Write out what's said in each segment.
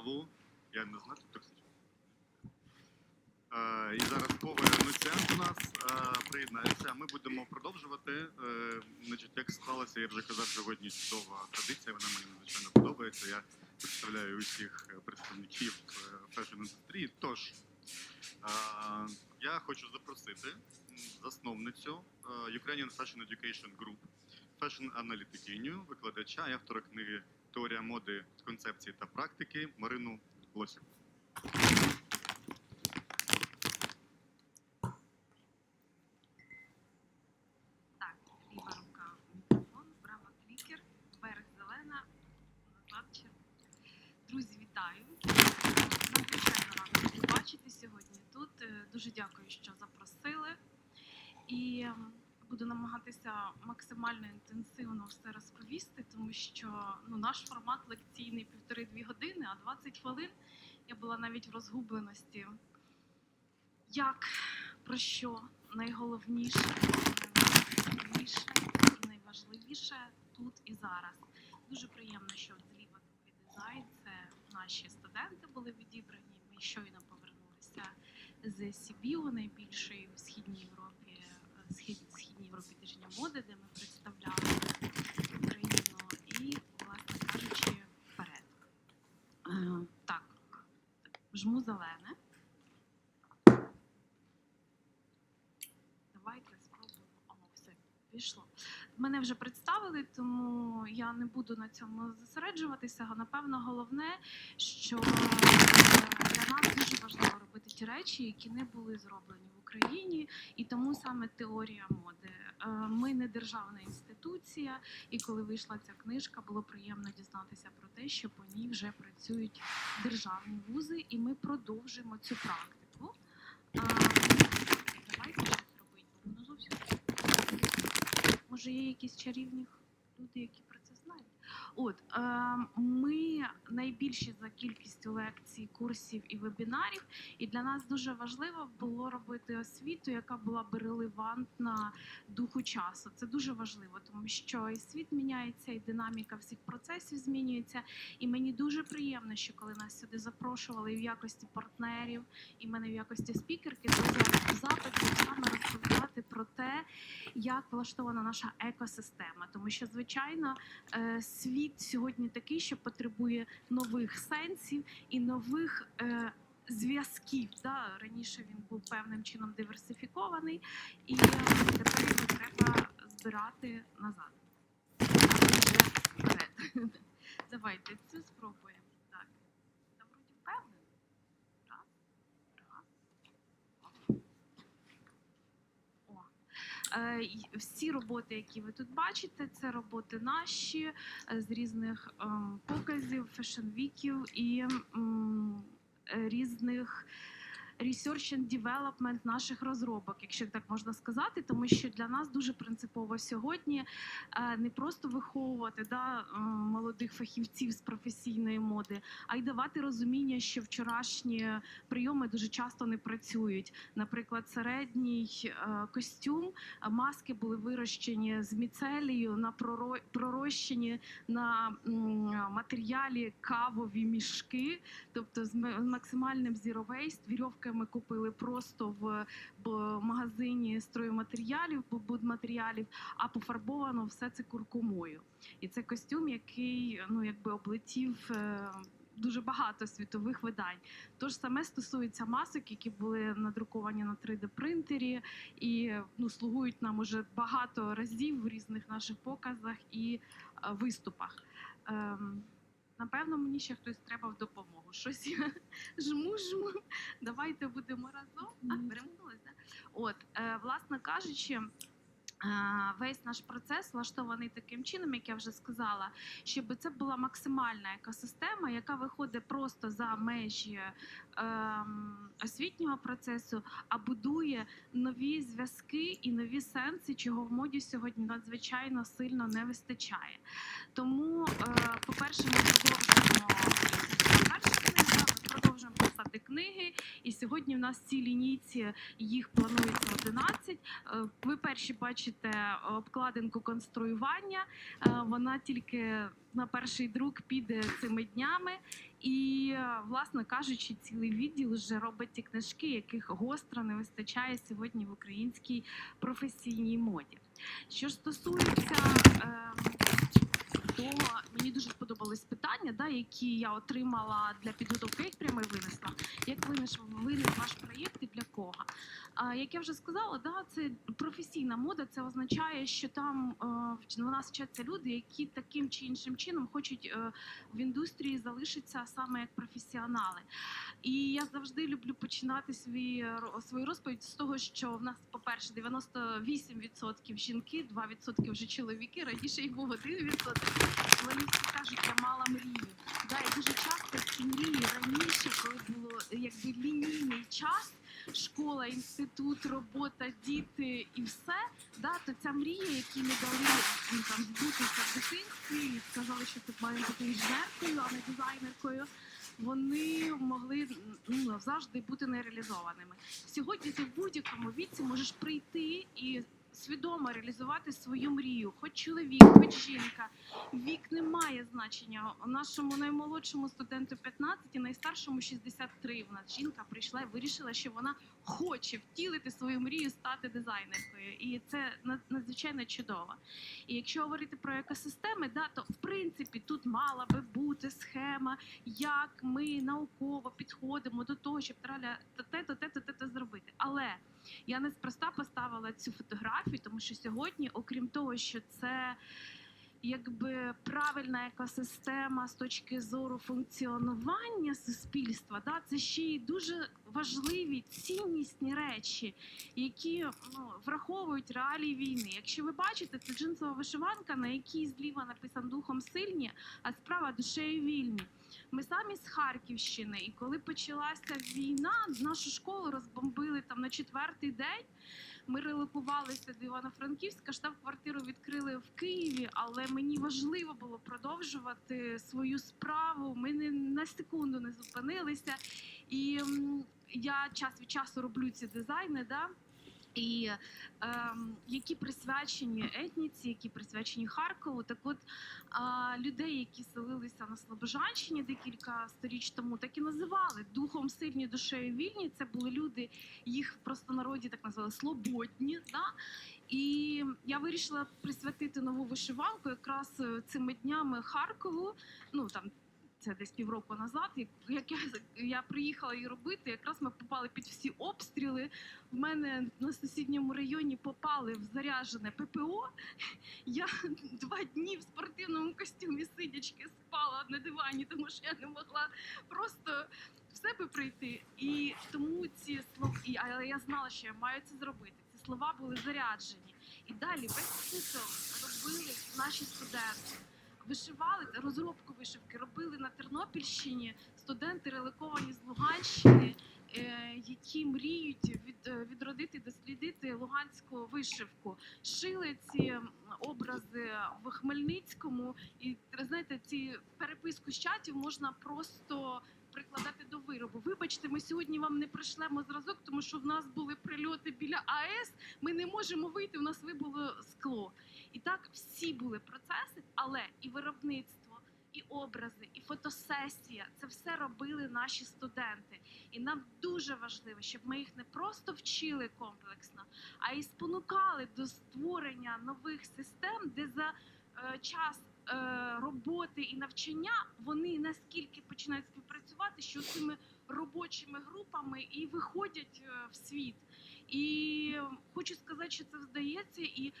каву. Я не знаю, хто це. Е, І зараз повернуться до нас, е, приєднаються. Ми будемо продовжувати. Е, Значить, як склалося, я вже казав, сьогодні чудова традиція. Вона мені надзвичайно подобається. Я представляю усіх е, представників фешн-індустрії. Тож е, я хочу запросити засновницю Ukrainian Fashion Education Group, фешн-аналітикиню, викладача і автора книги Теорія моди концепції та практики Марину Лосів. Так, ліва рука мікрофон, права клікер, берег зелена, назад. Друзі, вітаю! Надзвичайно рада бачити сьогодні тут. Е, Дуже дякую, що запросили. І ем, буду намагатися максимально інтенсивно все розповісти, тому що ну, наш формат лекційний півтори-дві години, а 20 хвилин я була навіть в розгубленості. Як, про що найголовніше, найважливіше, найважливіше тут і зараз. Дуже приємно, що зліва такий дизайн. Це наші студенти були відібрані. Ми щойно повернулися з Сібіу, найбільшої у східній Європі, схід, Європі тижня моди, де ми представляли Україну. І, власне кажучи, вперед. Е, Так, жму зелене. Давайте спробуємо. О, все, пішло. Мене вже представили, тому я не буду на цьому зосереджуватися. Напевно, головне, що е, для нас дуже важливо робити ті речі, які не були зроблені в Україні, і тому саме теорія моди. Е, Ми не державна інституція, і коли вийшла ця книжка, було приємно дізнатися про те, що по ній вже працюють державні вузи, і ми продовжуємо цю практику. Давайте щось робити, воно зовсім. Може, є якісь чарівні люди, які знають. От ми найбільші за кількістю лекцій, курсів і вебінарів, і для нас дуже важливо було робити освіту, яка була би релевантна духу часу. Це дуже важливо, тому що і світ міняється, і динаміка всіх процесів змінюється. І мені дуже приємно, що коли нас сюди запрошували і в якості партнерів, і мене в якості спікерки, то я запит саме розповідати про те, як влаштована наша екосистема, тому що звичайно е, сьогодні такий, що потребує нових сенсів і нових. е, Зв'язків да раніше він був певним чином диверсифікований, і е, тепер його треба збирати назад. Давайте цю спробуємо. Так. Та вроді впевнений. Раз, раз. О. Е, й- Всі роботи, які ви тут бачите, це роботи наші е, з різних ем, показів, фешн-віків і е, різних research and development наших розробок, якщо так можна сказати, тому що для нас дуже принципово сьогодні е, не просто виховувати да, молодих фахівців з професійної моди, а й давати розуміння, що вчорашні прийоми дуже часто не працюють. Наприклад, середній е, костюм, маски були вирощені з міцелію на пророщені на матеріалі кавові мішки, тобто з максимальним zero waste. Вірьовки ми купили просто в, магазині стройматеріалів, будматеріалів, а пофарбовано все це куркумою. І це костюм, який ну якби облетів. е, Дуже багато світових видань. Тож саме стосується масок, які були надруковані на 3D принтері і ну, слугують нам уже багато разів в різних наших показах і е, виступах. Ем, напевно, мені ще хтось треба в допомогу. Щось я жму, жму. Давайте будемо разом. А, перемкнулися. От, е, власне кажучи. Е, Весь наш процес влаштований таким чином, як я вже сказала, щоб це була максимальна екосистема, яка виходить просто за межі ем, освітнього процесу, а будує нові зв'язки і нові сенси, чого в моді сьогодні надзвичайно сильно не вистачає. Тому, е, по-перше, ми продовжуємо перша книга, ми продовжуємо писати книги. І сьогодні в нас в цій лінійці їх планується 11. Е, Ви перші бачите обкладинку конструювання. Е, Вона тільки на перший друк піде цими днями. І е, власне кажучи, цілий відділ вже робить ті книжки, яких гостро не вистачає сьогодні в українській професійній моді. Що стосується е, того, мені дуже сподобались питання, да, які я отримала для підготовки, їх прямо винесла. Як винес, винес ваш проєкт і для кого? А, як я вже сказала, да, це професійна мода. Це означає, що там е, в нас вчаться люди, які таким чи іншим чином хочуть е, в індустрії залишитися саме як професіонали. І я завжди люблю починати свій, свою розповідь з того, що в нас, по-перше, 98% жінки, 2% вже чоловіки. Раніше їх був 1%. Вони всі кажуть, я мала мрію. Да, і дуже часто ці мрії раніше, коли було якби лінійний час, школа, інститут, робота, діти і все, да, то ця мрія, які не дали ну, там збутися в дитинстві, і сказали, що ти має бути інженеркою, а не дизайнеркою. Вони могли ну, завжди бути нереалізованими. Сьогодні ти в будь-якому віці можеш прийти і свідомо реалізувати свою мрію, хоч чоловік, хоч жінка. Вік не має значення. У нашому наймолодшому студенту 15, і найстаршому 63. У нас жінка прийшла і вирішила, що вона хоче втілити свою мрію стати дизайнеркою, і це надзвичайно чудово. І якщо говорити про екосистеми, да, то в принципі тут мала би бути схема, як ми науково підходимо до того, щоб траля те, то те, то те, то зробити. Але я неспроста поставила цю фотографію, тому що сьогодні, окрім того, що це якби правильна екосистема з точки зору функціонування суспільства, да, це ще й дуже важливі ціннісні речі, які ну, враховують реалії війни. Якщо ви бачите, це джинсова вишиванка, на якій зліва написано духом сильні, а справа душею вільні. Ми самі з Харківщини, і коли почалася війна, нашу школу розбомбили там на четвертий день. Ми релокувалися до Івано-Франківська, штаб-квартиру відкрили в Києві, але мені важливо було продовжувати свою справу. Ми не на секунду не зупинилися. І я час від часу роблю ці дизайни. Да? І ем, які присвячені етніці, які присвячені Харкову. Так от а, людей, які селилися на Слобожанщині декілька сторіч тому, так і називали духом сильні, душею вільні. Це були люди, їх в простонароді так назвали слободні. Да? І я вирішила присвятити нову вишиванку якраз е, цими днями Харкову. Ну там це десь півроку назад. як- я, я приїхала її робити, якраз ми попали під всі обстріли. В мене на сусідньому районі попали в заряджене ППО. Я два дні в спортивному костюмі сидячки спала на дивані, тому що я не могла просто в себе прийти. І тому ці слова, але я знала, що я маю це зробити. Ці слова були заряджені. І далі весь цикл робили наші студенти. Вишивали розробку вишивки, робили на Тернопільщині студенти, реликовані з Луганщини, е, які мріють від, е, відродити, дослідити луганську вишивку. Шили ці образи в Хмельницькому, і знаєте, ці переписку з чатів можна просто. Прикладати до виробу. Вибачте, ми сьогодні вам не пришлемо зразок, тому що в нас були прильоти біля АЕС. Ми не можемо вийти. У нас вибуло скло. І так всі були процеси, але і виробництво, і образи, і фотосесія це все робили наші студенти. І нам дуже важливо, щоб ми їх не просто вчили комплексно, а й спонукали до створення нових систем, де за е, час. е, Роботи і навчання вони наскільки починають співпрацювати, що цими робочими групами і виходять е, в світ. І хочу сказати, що це вдається, і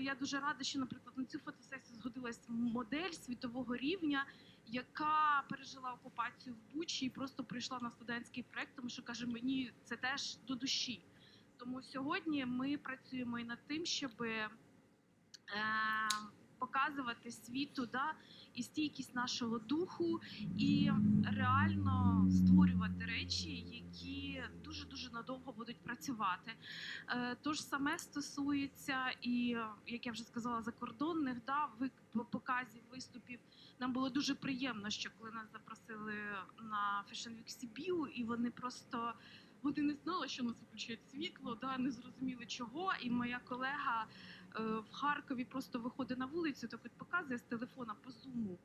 Я дуже рада, що, наприклад, на цю фотосесію згодилась модель світового рівня, яка пережила окупацію в Бучі і просто прийшла на студентський проект, тому що каже, мені це теж до душі. Тому сьогодні ми працюємо і над тим, щоб е, показувати світу да, і стійкість нашого духу, і реально створювати речі, які дуже дуже надовго будуть працювати. Е, То ж саме стосується і, як я вже сказала, закордонних да, показів, виступів. Нам було дуже приємно, що коли нас запросили на Fashion Week Sibiu, і вони просто вони не знали, що нас виключають світло, да, не зрозуміли чого. І моя колега в Харкові просто виходить на вулицю, так от показує з телефона по зуму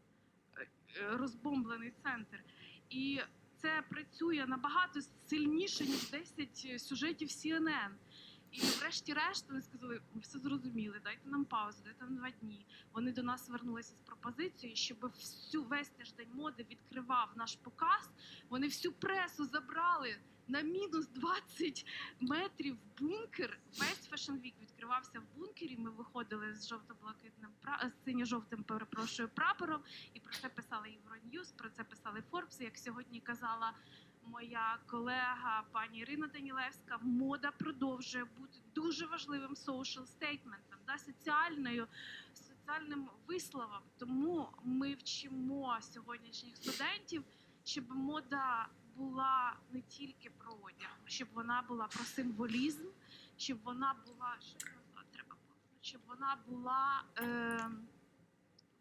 е, е, розбомблений центр. І це працює набагато сильніше, ніж 10 сюжетів CNN. І врешті-решт вони сказали, ми все зрозуміли, дайте нам паузу, дайте нам два дні. Вони до нас звернулися з пропозицією, щоб всю весь тиждень моди відкривав наш показ. Вони всю пресу забрали на мінус 20 метрів бункер. Весь Week відкривався в бункері. Ми виходили з жовто-блакитним з синьо-жовтим перепрошую прапором. І про це писали Євроньюз, про це писали Форбс. Як сьогодні казала моя колега пані Ірина Данілевська, мода продовжує бути дуже важливим social стейтментом, да, соціальною соціальним висловом. Тому ми вчимо сьогоднішніх студентів, щоб мода була не тільки про одяг, щоб вона була про символізм, щоб вона була треба щоб вона була. Е,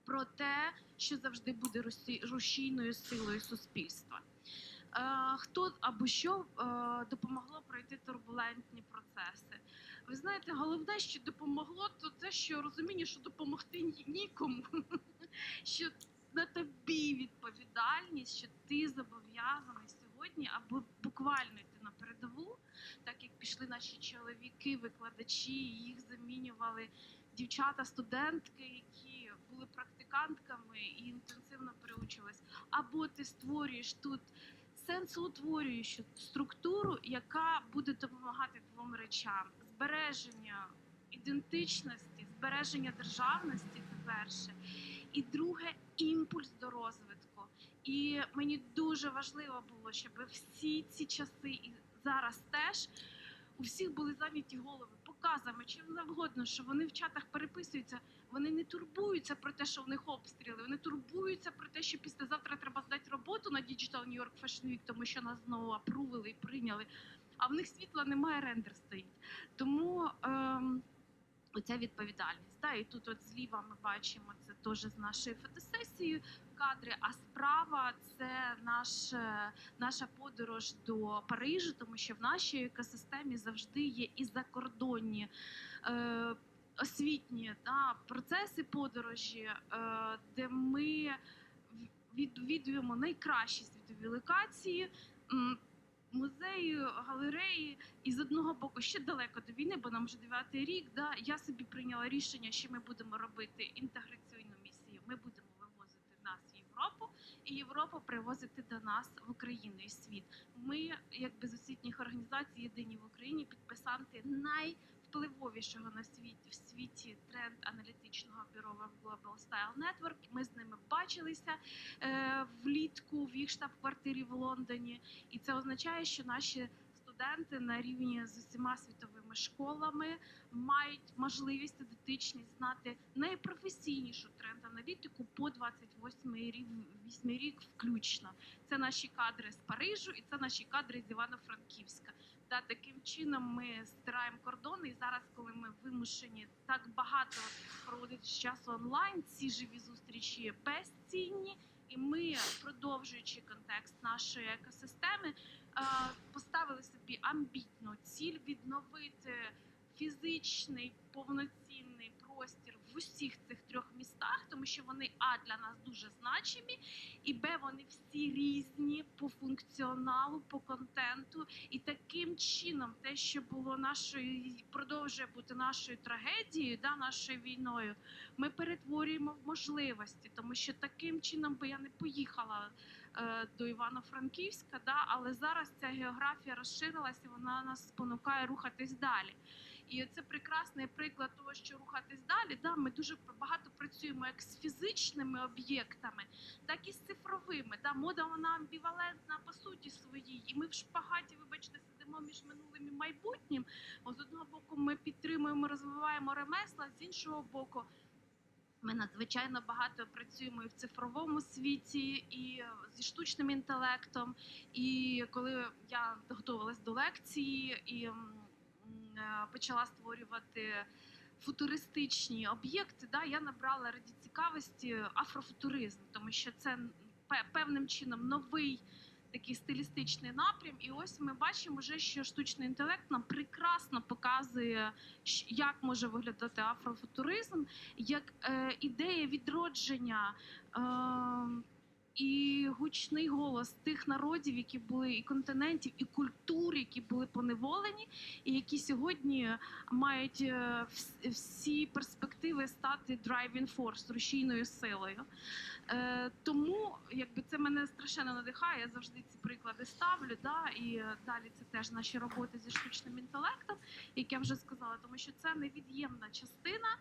про те, що завжди буде рушійною силою суспільства. Е, хто або що е, допомогло пройти турбулентні процеси? Ви знаєте, головне, що допомогло, то те, що розуміння, що допомогти нікому, що на тобі відповідальність, що ти зобов'язаний сьогодні, або буквально йти на передову, так як пішли наші чоловіки, викладачі, їх замінювали дівчата, студентки, які були практикантками і інтенсивно переучились. Або ти створюєш тут сенсоутворюючу структуру, яка буде допомагати двом речам: збереження ідентичності, збереження державності це перше, і друге імпульс до розвитку. І мені дуже важливо було, щоб всі ці часи і зараз теж у всіх були зайняті голови показами, чим завгодно, що вони в чатах переписуються. Вони не турбуються про те, що в них обстріли. Вони турбуються про те, що післязавтра треба здати роботу на Digital New York Fashion Week, тому що нас знову апрувили і прийняли. А в них світла немає, рендер стоїть. Тому ем, оця відповідальність. Да, і тут, от зліва, ми бачимо це теж з нашої фотосесії кадри. А справа це наш, е, наша подорож до Парижу, тому що в нашій екосистемі завжди є і закордонні. Е, Освітні да, процеси подорожі, е, де ми відвідуємо найкращі світові локації, музеї, галереї. І з одного боку ще далеко до війни, бо нам вже дев'ятий рік. Да, я собі прийняла рішення, що ми будемо робити інтеграційну місію. Ми будемо Європу, і Європу привозити до нас в Україну і світ. Ми, як без освітніх організацій, єдині в Україні підписанти найвпливовішого на світі в світі тренд аналітичного бюро Global Style Network. Ми з ними бачилися е, влітку в їх штаб-квартирі в Лондоні, і це означає, що наші студенти на рівні з усіма світовими школами мають можливість і дотичність знати найпрофесійнішу тренд-аналітику по 28 рік, 8 рік включно. Це наші кадри з Парижу і це наші кадри з Івано-Франківська. Та таким чином ми стираємо кордони. І зараз, коли ми вимушені так багато проводити часу онлайн, ці живі зустрічі безцінні. І ми, продовжуючи контекст нашої екосистеми, поставили собі амбітну ціль відновити фізичний повноцінний простір в усіх цих трьох містах, тому що вони а для нас дуже значимі, і б вони всі різні по функціоналу, по контенту. І таким чином, те, що було нашою продовжує бути нашою трагедією, да, нашою війною, ми перетворюємо в можливості, тому що таким чином би я не поїхала до Івано-Франківська, да, але зараз ця географія розширилася, вона нас спонукає рухатись далі. І це прекрасний приклад того, що рухатись далі. Да, ми дуже багато працюємо як з фізичними об'єктами, так і з цифровими. Да, мода вона амбівалентна по суті своїй, і ми в шпагаті, вибачте, сидимо між минулим і майбутнім. З одного боку, ми підтримуємо, розвиваємо ремесла, з іншого боку. Ми надзвичайно багато працюємо і в цифровому світі, і зі штучним інтелектом. І коли я готувалась до лекції і е, почала створювати футуристичні об'єкти, да, я набрала раді цікавості афрофутуризм, тому що це певним чином новий такий стилістичний напрям. І ось ми бачимо вже, що штучний інтелект нам прекрасно показує, як може виглядати афрофутуризм, як е, ідея відродження. Е, і гучний голос тих народів, які були і континентів, і культур, які були поневолені, і які сьогодні мають е, всі перспективи стати driving force, рушійною силою. Е, тому якби це мене страшенно надихає. Я завжди ці приклади ставлю. Да, і е, далі це теж наші роботи зі штучним інтелектом, як я вже сказала, тому що це невід'ємна частина.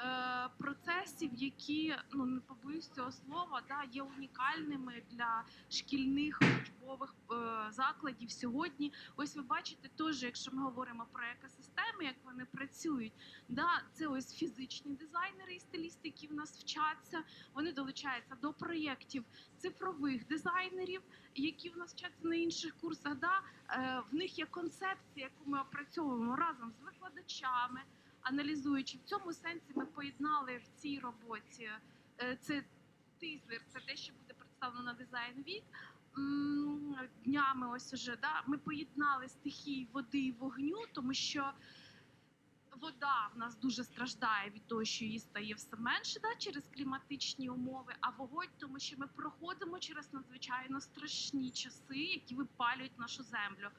Е, Процесів, які ну не побоюсь цього слова, да є унікальними для шкільних учбових е, закладів сьогодні. Ось ви бачите, теж, якщо ми говоримо про екосистеми, як вони працюють, да це ось фізичні дизайнери і стилісти, які в нас вчаться. Вони долучаються до проєктів цифрових дизайнерів, які в нас вчаться на інших курсах. Да? Е, в них є концепція, яку ми опрацьовуємо разом з викладачами, аналізуючи в цьому сенсі, ми поєднали в цій роботі. е, це тизер, це те, що буде представлено на дизайн вік. Днями ось уже да ми поєднали стихії води і вогню, тому що вода в нас дуже страждає від того, що її стає все менше да, через кліматичні умови, а вогонь, тому що ми проходимо через надзвичайно страшні часи, які випалюють нашу землю.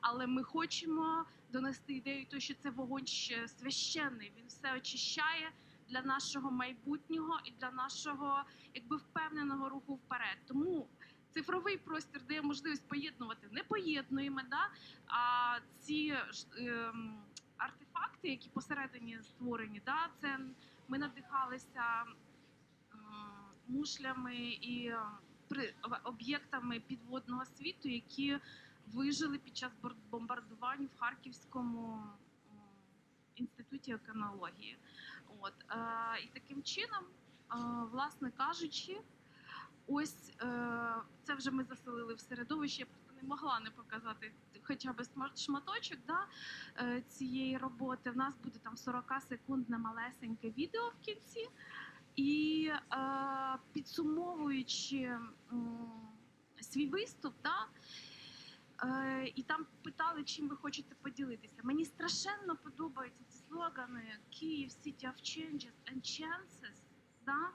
Але ми хочемо донести ідею, того, що це вогонь ще священний. Він все очищає для нашого майбутнього і для нашого якби впевненого руху вперед. Тому цифровий простір дає можливість поєднувати не поєднуємо, да, а ці ем, артефакти, які посередині створені, да, це ми надихалися ем, мушлями і ем, при об'єктами підводного світу, які вижили під час бомбардувань в Харківському інституті океанології. От е, і таким чином, е, власне кажучи, ось е, це вже ми заселили в середовище. Не могла не показати хоча б шматочок да, е, цієї роботи. В нас буде там 40 секундне малесеньке відео в кінці. І е, підсумовуючи м, свій виступ, да, е, і там питали, чим ви хочете поділитися. Мені страшенно подобаються ці слогани Київ City of Changes and Chances. Да?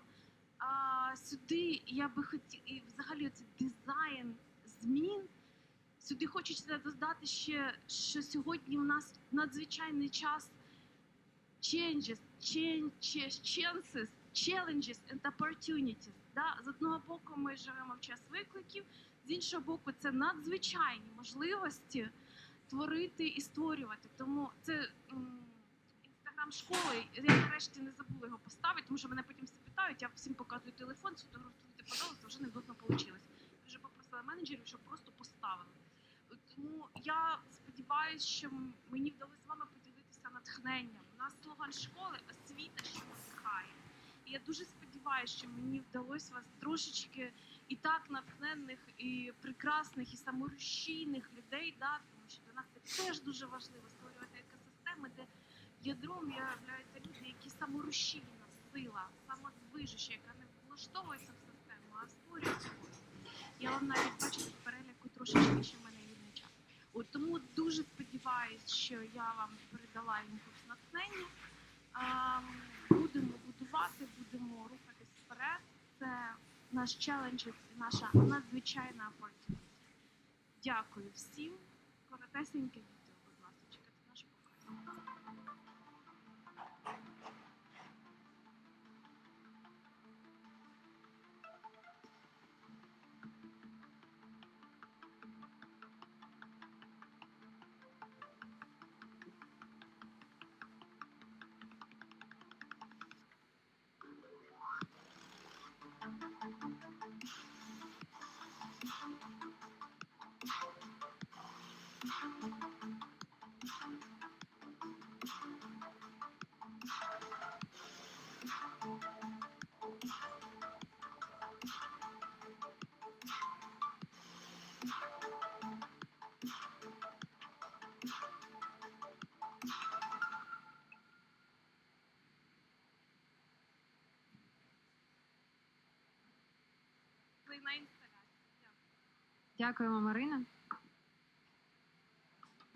А, сюди я би хотіла, і взагалі цей дизайн змін. Сюди хочеться додати ще, що сьогодні у нас надзвичайний час changes, changes, chances, challenges and opportunities. Да? З одного боку, ми живемо в час викликів, з іншого боку, це надзвичайні можливості творити і створювати. Тому це інстаграм школи. Я нарешті не забула його поставити, тому що мене потім всі питають. Я всім показую телефон, сфотографуйте, пожалуйста, вже невдобно вийшло. Вже попросила менеджерів, щоб просто поставили. Тому я сподіваюся, що мені вдалося з вами поділитися натхненням. У нас слоган школи освіта, що надихає. І я дуже сподіваюся, що мені вдалося вас трошечки і так натхненних, і прекрасних, і саморушійних людей дати, тому що для нас це теж дуже важливо створювати екосистеми, де ядром являються люди, які саморушійна сила, самодвижуща, яка не влаштовується в систему, а створює. Я вам навіть бачите в переліку трошечки, що в мене є вільний час. От тому дуже сподіваюсь, що я вам передала імпульс натхнення. Будемо будувати, будемо рухатись вперед. Це наш челендж і наша надзвичайна opportunity. Дякую всім. Коротесеньке відео, будь ласка, чекайте наш показ. Дякуємо, Марина.